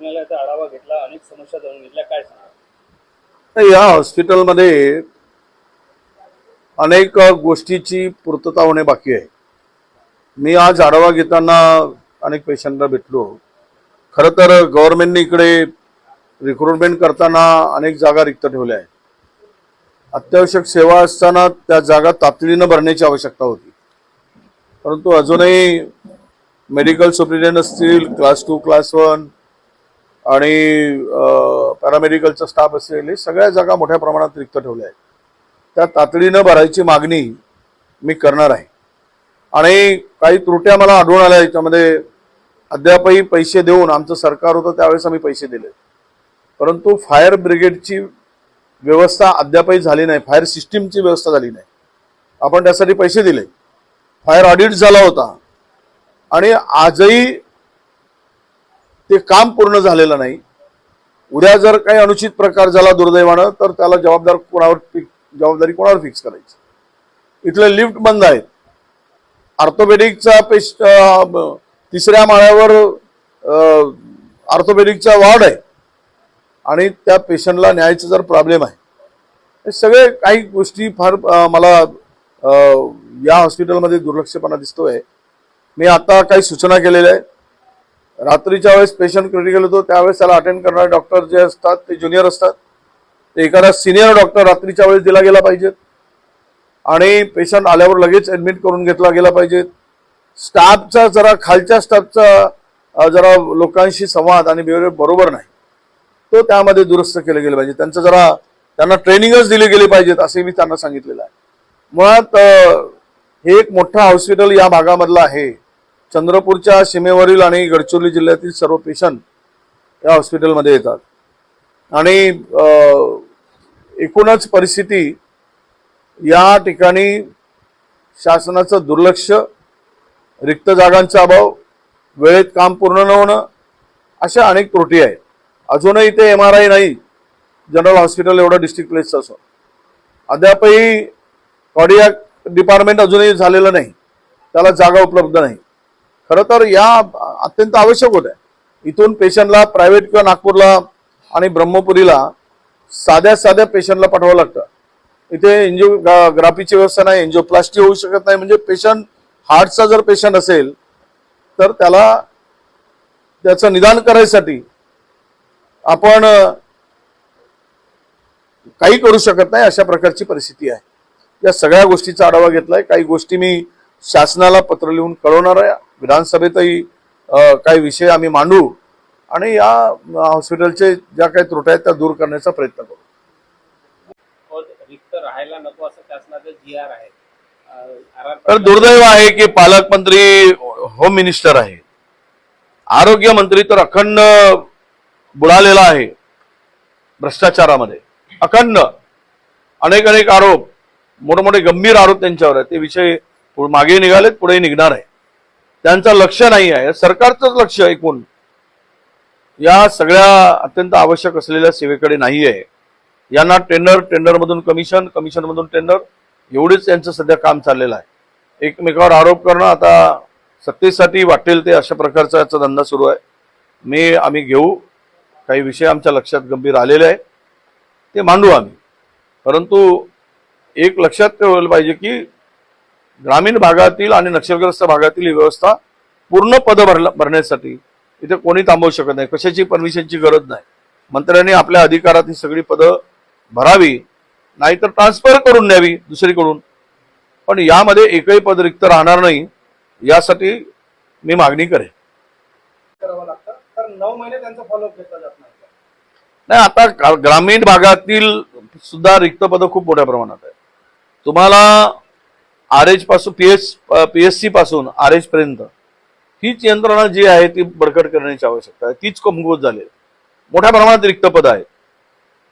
रुग्णालयाचा आढावा घेतला अनेक समस्या जाणून घेतल्या. काय सांगा या हॉस्पिटलमध्ये अनेक गोष्टीची पूर्तता होणे बाकी आहे. मी आज आढावा घेताना अनेक पेशंटला भेटलो. खरं तर गव्हर्नमेंटने इकडे रिक्रुटमेंट करताना अनेक जागा रिक्त ठेवल्या आहेत. अत्यावश्यक सेवा असताना त्या जागा तातडीनं भरण्याची आवश्यकता होती. परंतु अजूनही मेडिकल सुप्रिटेंडंट असतील क्लास टू क्लास वन आणि पॅरामेडिकलचा स्टाफ असलेले सगळ्या जागा मोठ्या प्रमाणात रिक्त ठेवल्या आहेत. त्या तातडीनं भरायची मागणी मी करणार आहे. आणि काही त्रुट्या मला आढळून आल्या याच्यामध्ये. अद्यापही पैसे देऊन आमचं सरकार होतं त्यावेळेस आम्ही पैसे दिले. परंतु फायर ब्रिगेडची व्यवस्था अद्यापही झाली नाही. फायर सिस्टीमची व्यवस्था झाली नाही. आपण त्यासाठी पैसे दिले. फायर ऑडिट झाला होता. आणि आजही ते काम पूर्ण झालेलं नाही. उद्या जर काही अनुचित प्रकार झाला दुर्दैवानं तर त्याला जबाबदार कोणावर फिक- जबाबदारी कोणावर फिक्स करायची? इथले लिफ्ट बंद आहेत. ऑर्थोपेडिकचा पेश तिसऱ्या माळ्यावर ऑर्थोपेडिकचा वॉर्ड आहे. आणि त्या पेशंटला न्यायचा जर प्रॉब्लेम आहे हे सगळे काही गोष्टी फार मला या हॉस्पिटलमध्ये दुर्लक्षपणा दिसतोय. मी आता काही सूचना केलेल्या आहेत. रात्रीच्या वेळेस पेशंट क्रिटिकल होतो. त्यावेळेस त्याला अटेंड करणारे डॉक्टर जे असतात ते ज्युनियर असतात. ते एखादा सिनियर डॉक्टर रात्रीच्या वेळेस दिला गेला पाहिजेत आणि पेशंट आल्यावर लगेच ऍडमिट करून घेतला गेला पाहिजेत स्टाफचा जरा खालच्या स्टाफचा जरा लोकांशी संवाद आणि बिहेवियर बरोबर नाही. तो त्यामध्ये दुरुस्त केले गेले पाहिजे. त्यांचं जरा त्यांना ट्रेनिंगच दिले गेले पाहिजेत असे मी त्यांना सांगितलेलं आहे. मुळात हे एक मोठं हॉस्पिटल या भागामधलं आहे. चंद्रपूरच्या सीमेवरील आणि गडचिरोली जिल्ह्यातील सर्व पेशंट या हॉस्पिटलमध्ये येतात. आणि एकूणच परिस्थिती या ठिकाणी शासनाचं दुर्लक्ष रिक्त जागांचा अभाव वेळेत काम पूर्ण न होणं अशा अनेक त्रुटी आहेत. अजूनही ते एम आर आय नाही. जनरल हॉस्पिटल एवढं डिस्ट्रिक्ट प्लेसचं असं. अद्यापही कॉडियाक डिपार्टमेंट अजूनही झालेलं नाही. त्याला जागा उपलब्ध नाही. खरं तर या अत्यंत आवश्यक होत्या. इथून पेशंटला प्रायव्हेट किंवा नागपूरला आणि ब्रह्मपुरीला साध्या साध्या पेशंटला पाठवावं लागतं. इथे एन्जिओग्राफीची व्यवस्था नाही एन्जिओप्लास्टी होऊ शकत नाही. म्हणजे पेशंट हार्टचा जर पेशंट असेल तर त्याला त्याचं निदान करायसाठी आपण काही करू शकत नाही अशा प्रकारची परिस्थिती आहे. या सगळ्या गोष्टीचा आढावा घेतलाय. काही गोष्टी मी शासनाला पत्र लिहून कळवणार आहे. विधानसभेतही काही विषय आम्ही मांडू आणि या हॉस्पिटलचे ज्या काही त्रुट्या आहेत त्या दूर करण्याचा प्रयत्न करू. राहायला नको असं शासनाचं जी आर आहे आर तर दुर्दैव आहे की पालकमंत्री होम मिनिस्टर आहे. आरोग्य मंत्री तर अखंड बुडालेला आहे भ्रष्टाचारामध्ये. अखंड. अनेक अनेक आरोप मोठमोठे गंभीर आरोप त्यांच्यावर आहेत. ते विषय पुढे मागे निघालेत पुढे निघणार आहे. त्यांचं लक्ष नाही आहे. सरकारचंच लक्ष ऐकून या सगळ्या अत्यंत आवश्यक असलेल्या सेवेकडे नाही आहे. यांना टेंडर टेंडरमधून कमिशन कमिशनमधून टेंडर एवढेच यांचं सध्या काम चाललेलं आहे. एकमेकावर आरोप करणं आता सत्तेसाठी वाटेल ते अशा प्रकारचा याचा धंदा सुरू आहे. मी आम्ही घेऊ. काही विषय आमच्या लक्षात गंभीर आलेले आहे ते मांडू आम्ही. परंतु एक लक्षात ठेवलं पाहिजे की ग्रामीण भागातील आणि नक्षलग्रस्त भागातील ही व्यवस्था पूर्ण पद भरला भरण्यासाठी इथे कोणी थांबवू शकत नाही कशाची परमिशनची गरज नाही. मंत्र्यांनी आपल्या अधिकारात ही सगळी पदं भरावी नाहीतर ट्रान्सफर करून न्यावी दुसरीकडून. पण यामध्ये एकही पद रिक्त राहणार नाही यासाठी मी मागणी करेन. नाही. आता ग्रामीण भागातील सुद्धा रिक्त पदं खूप मोठ्या प्रमाणात आहे तुम्हाला आर एच पासून P S P S C पासून आर एच पर्यंत हीच यंत्रणा जी आहे ती बडकट करण्याची आवश्यकता आहे. तीच कमकुवत झाली आहे. मोठ्या प्रमाणात रिक्त पद आहेत.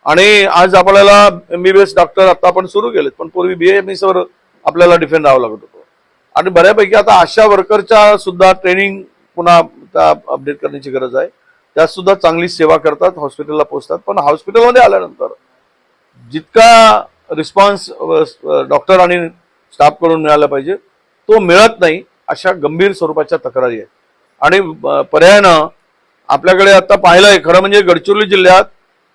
आणि आज आपल्याला M B B S doctor आता आपण सुरू केलेत पण पूर्वी बी एम वर आपल्याला डिफेंड राहावं लागत होतं. आणि बऱ्यापैकी आता आशा वर्करच्या सुद्धा ट्रेनिंग पुन्हा त्या अपडेट करण्याची गरज आहे. त्या सुद्धा चांगली सेवा करतात हॉस्पिटलला पोहोचतात पण हॉस्पिटलमध्ये आल्यानंतर जितका रिस्पॉन्स डॉक्टर आणि स्टाफकडून मिळाला पाहिजे. तो मिळत नाही अशा गंभीर स्वरूपाच्या तक्रारी आहेत. आणि पर्यायानं आपल्याकडे आता पाहिलंय खरं म्हणजे गडचिरोली जिल्ह्यात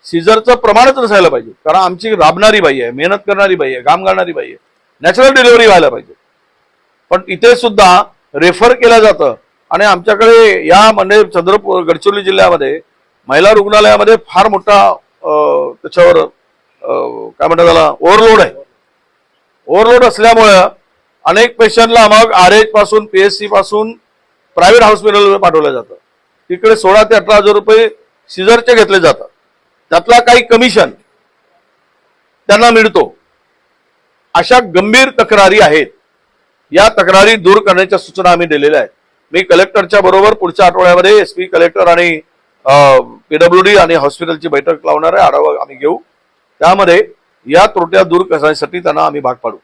सीझरचं प्रमाणच नसायला पाहिजे. कारण आमची राबणारी बाई आहे मेहनत करणारी बाई आहे काम करणारी बाई आहे. नॅचरल डिलिव्हरी व्हायला पाहिजे. पण इथे सुद्धा रेफर केलं जातं. आणि आमच्याकडे या म्हणजे चंद्रपूर गडचिरोली जिल्ह्यामध्ये महिला रुग्णालयामध्ये फार मोठा त्याच्यावर काय म्हणतात त्याला ओव्हरलोड आहे. ओव्हरलोड असल्यामुळं अनेक पेशंटला मग आर एच पासून एसपासून प्रायव्हेट हॉस्पिटलमध्ये पाठवलं जातं. तिकडे सोळा ते अठरा हजार रुपये सिझरचे घेतले जातात. त्यातला काही कमिशन त्यांना मिळतो. अशा गंभीर तक्रारी आहेत. या तक्रारी दूर करण्याच्या सूचना आम्ही दिलेल्या आहेत. मी कलेक्टरच्या बरोबर पुढच्या आठवड्यामध्ये एस पी कलेक्टर आणि पीडब्ल्यू डी आणि हॉस्पिटलची बैठक लावणार आहे. आढावा आम्ही घेऊ. त्यामध्ये या त्रुट्या दूर करण्यासाठी त्यांना आम्ही भाग पाडू.